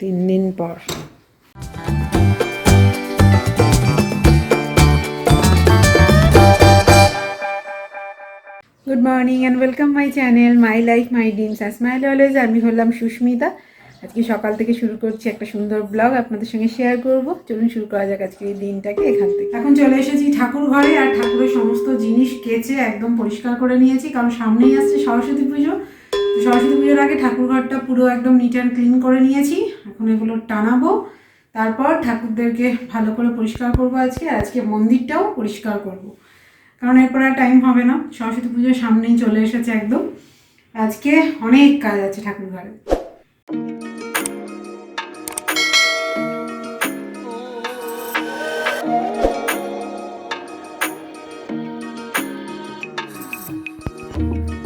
তিন দিন পর good morning and welcome my channel my life my dreams smile always আমি হলাম সুস্মিতা। আজকে সকাল থেকে শুরু করছি একটা সুন্দর ব্লগ আপনাদের সঙ্গে শেয়ার করব। চলুন শুরু করা যাক আজকে এই দিনটাকে এখান থেকে। এখন চলে এসেছি ঠাকুর ঘরে আর ঠাকুরের সমস্ত জিনিস কেচে একদম পরিষ্কার করে নিয়েছি, কারণ সামনেই আসছে সরস্বতী পুজো। সরস্বতী পুজোর আগে ঠাকুর ঘরটা পুরো একদম নিট অ্যান্ড ক্লিন করে নিয়েছি। এখন এগুলো টানাবো। তারপর ঠাকুরদেরকে ভালো করে পরিষ্কার করব আজকে। আজকে মন্দিরটাও পরিষ্কার করব। কারণ এরপর আর টাইম হবে না। সরস্বতী পুজোর সামনেই চলে এসেছে একদম। আজকে অনেক কাজ আছে ঠাকুর ঘরে। এর মধ্যে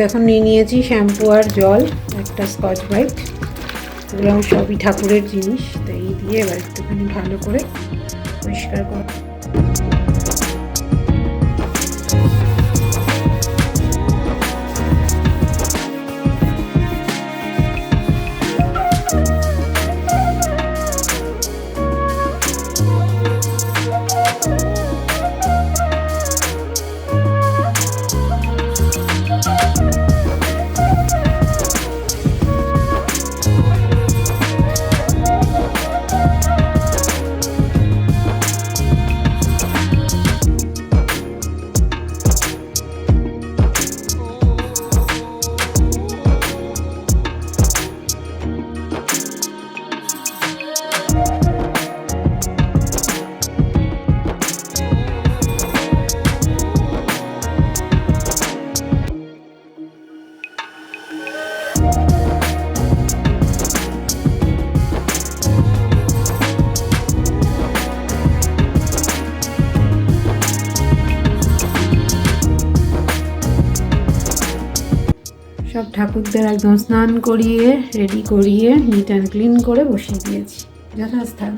এখন নিয়ে নিয়েছি শ্যাম্পু আর জল, একটা স্কচ ব্রাইট এগুলো সবই ঠাকুরের জিনিস তো এই দিয়ে এবার একটুখানি ভালো করে পরিষ্কার করা সব ঠাকুরদের একদম স্নান করিয়ে রেডি করিয়ে নিট অ্যান্ড ক্লিন করে বসিয়ে দিয়েছি। যথাস্থান।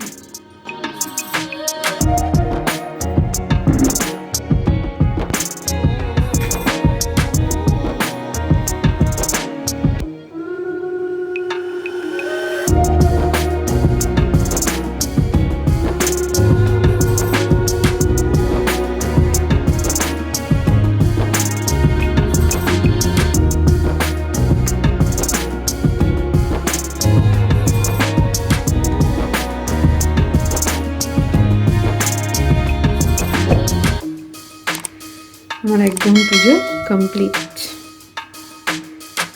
আমার একদম পুজো কমপ্লিট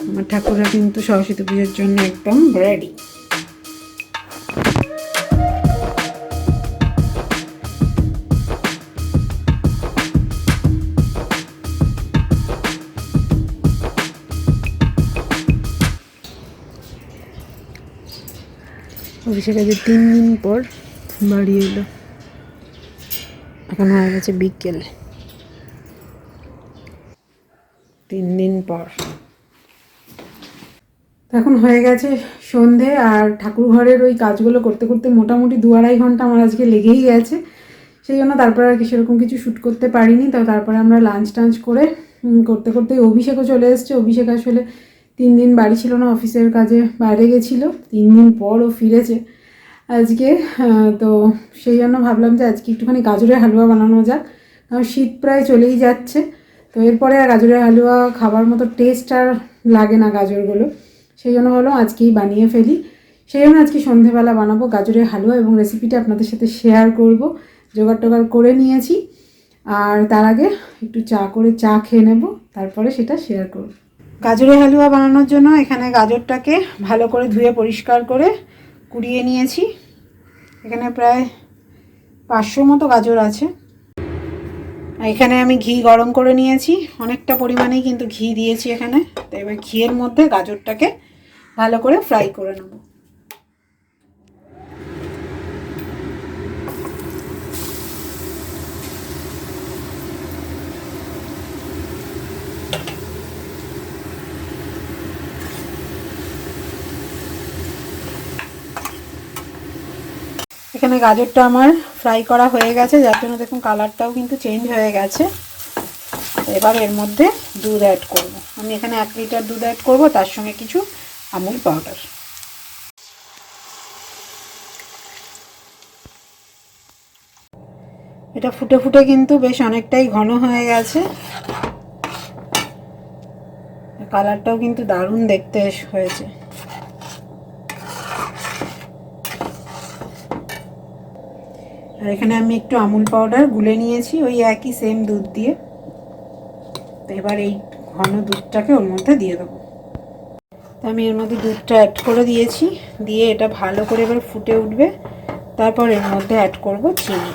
আমার ঠাকুররা কিন্তু সরস্বতী পুজোর জন্য একদম রেডি অভিষেক আজ তিন দিন পর বাড়ি এলো। এখন হয়ে গেছে বিকেল। তিন দিন পর। এখন হয়ে গেছে সন্ধে আর ঠাকুর ঘরের ওই কাজগুলো করতে করতে মোটামুটি দু আড়াই ঘণ্টা আমার আজকে লেগেই গেছে। সেই জন্য তারপরে আর কি সেরকম কিছু শ্যুট করতে পারিনি। তো তারপরে আমরা লাঞ্চ টাঞ্চ করে করতে করতে অভিষেকও চলে এসছে। অভিষেক আসলে তিন দিন বাড়ি ছিল না, অফিসের কাজে বাইরে গেছিল। তিন দিন পর ও ফিরেছে আজকে। তো সেই জন্য ভাবলাম যে আজকে একটুখানি গাজরের হালুয়া বানানো যাক। কারণ শীত প্রায় চলেই যাচ্ছে। তো এরপরে আর গাজরের হালুয়া খাবার মতো টেস্ট আর লাগে না গাজরগুলো। সেই জন্য হলো আজকেই বানিয়ে ফেলি। সেই জন্য আজকে সন্ধেবেলা বানাবো গাজরের হালুয়া এবং রেসিপিটা আপনাদের সাথে শেয়ার করব। জোগাড় টোগাড় করে নিয়েছি। আর তার আগে একটু চা করে চা খেয়ে নেব, তারপরে সেটা শেয়ার করব। গাজরের হালুয়া বানানোর জন্য এখানে গাজরটাকে ভালো করে ধুয়ে পরিষ্কার করে কুড়িয়ে নিয়েছি। এখানে প্রায় পাঁচশো মতো গাজর আছে। এখানে আমি ঘি গরম করে নিয়েছি। অনেকটা পরিমাণেই কিন্তু ঘি দিয়েছি এখানে। তো এবার ঘিয়ের মধ্যে গাজরটাকে ভালো করে ফ্রাই করে নেব। এখানে গাজরটা আমার ফ্রাই করা হয়ে গেছে, যার জন্য দেখুন কালারটাও কিন্তু চেঞ্জ হয়ে গেছে। এবার এর মধ্যে দুধ অ্যাড করব। আমি এখানে এক লিটার দুধ অ্যাড করব, তার সঙ্গে কিছু আমুল পাউডার এটা ফুটে ফুটে কিন্তু বেশ অনেকটাই ঘন হয়ে গেছে। কালারটাও কিন্তু দারুণ দেখতে হয়েছে। আর এখানে আমি একটু আমুল পাউডার গুলে নিয়েছি, ওই একই সেম দুধ দিয়ে। তো এবার এই ঘন দুধটাকে ওর মধ্যে দিয়ে দেবো। তো আমি এর মধ্যে দুধটা অ্যাড করে দিয়েছি, দিয়ে এটা ভালো করে এবার ফুটে উঠবে। তারপর এর মধ্যে অ্যাড করব চিনি।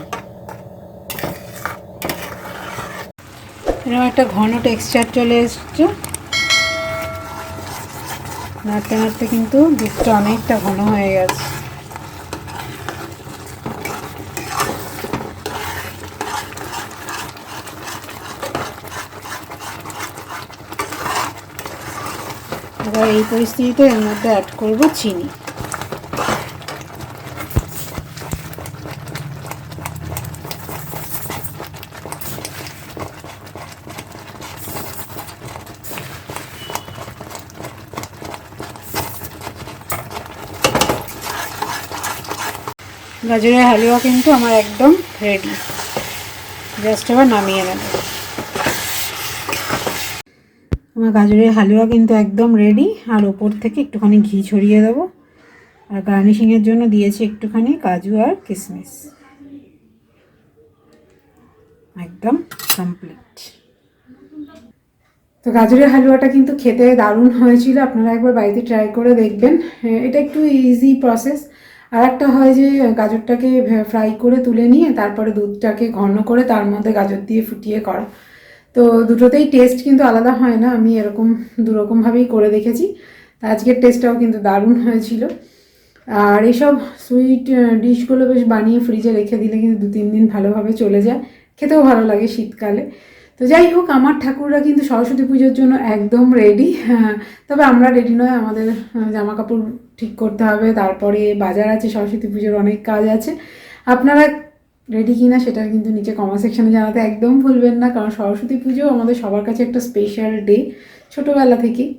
এরকম একটা ঘন টেক্সচার চলে এসছে। নাড়তে নাড়তে কিন্তু দুধটা অনেকটা ঘন হয়ে গেছে। এবার এই পরিস্থিতিতে এর মধ্যে অ্যাড করব চিনি। গাজরের হালুয়া কিন্তু আমার একদম রেডি জাস্ট এবার নামিয়ে নেব। আমার গাজরের হালুয়া কিন্তু একদম রেডি আর ওপর থেকে একটুখানি ঘি ছড়িয়ে দেবো। আর গার্নিশিংয়ের জন্য দিয়েছি একটুখানি কাজু আর কিশমিশ একদম কমপ্লিট তো গাজরের হালুয়াটা কিন্তু খেতে দারুণ হয়েছিল আপনারা একবার বাড়িতে ট্রাই করে দেখবেন। হ্যাঁ, এটা একটু ইজি প্রসেস আর একটা হয় যে গাজরটাকে ফ্রাই করে তুলে নিয়ে তারপরে দুধটাকে ঘন করে তার মধ্যে গাজর দিয়ে ফুটিয়ে করা। তো দুটোতেই টেস্ট কিন্তু আলাদা হয় না, আমি এরকম দুরকমভাবেই করে দেখেছি। তা আজকের টেস্টটাও কিন্তু দারুণ হয়েছিল। আর এইসব সুইট ডিশগুলো বেশ বানিয়ে ফ্রিজে রেখে দিলে কিন্তু দু তিন দিন ভালোভাবে চলে যায়। খেতেও ভালো লাগে শীতকালে। তো যাই হোক, আমার ঠাকুররা কিন্তু সরস্বতী পুজোর জন্য একদম রেডি তবে আমরা রেডি নয়, আমাদের জামা কাপড় ঠিক করতে হবে। তারপরে বাজার আছে, সরস্বতী পুজোর অনেক কাজ আছে। আপনারা রেডি কিনা সেটা কিন্তু নিচে কমেন্ট সেকশনে জানাতে একদম ভুলবেন না, কারণ সরস্বতী পুজো আমাদের সবার কাছে একটা স্পেশাল ডে ছোটোবেলা থেকেই।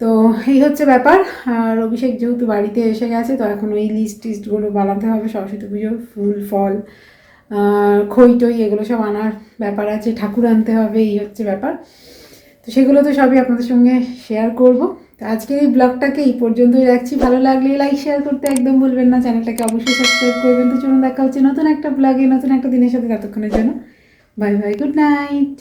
তো এই হচ্ছে ব্যাপার, আর অভিষেক যেহেতু বাড়িতে এসে গেছে, তো এখন ওই লিস্ট টিস্টগুলো বানাতে হবে, সরস্বতী পুজোর ফুল, ফল খই টই, এগুলো সব আনার ব্যাপার আছে, ঠাকুর আনতে হবে, এই হচ্ছে ব্যাপার। তো সেগুলো তো সবই আপনাদের সঙ্গে শেয়ার করব। তো আজকের এই ব্লগটাকে এই পর্যন্তই রাখছি। ভালো লাগলে লাইক শেয়ার করতে একদম ভুলবেন না। চ্যানেলটাকে অবশ্যই সাবস্ক্রাইব করবেন। তো চলুন দেখা হচ্ছে নতুন একটা ব্লগে নতুন একটা দিনের সাথে ততক্ষণের জন্য। Bye bye good night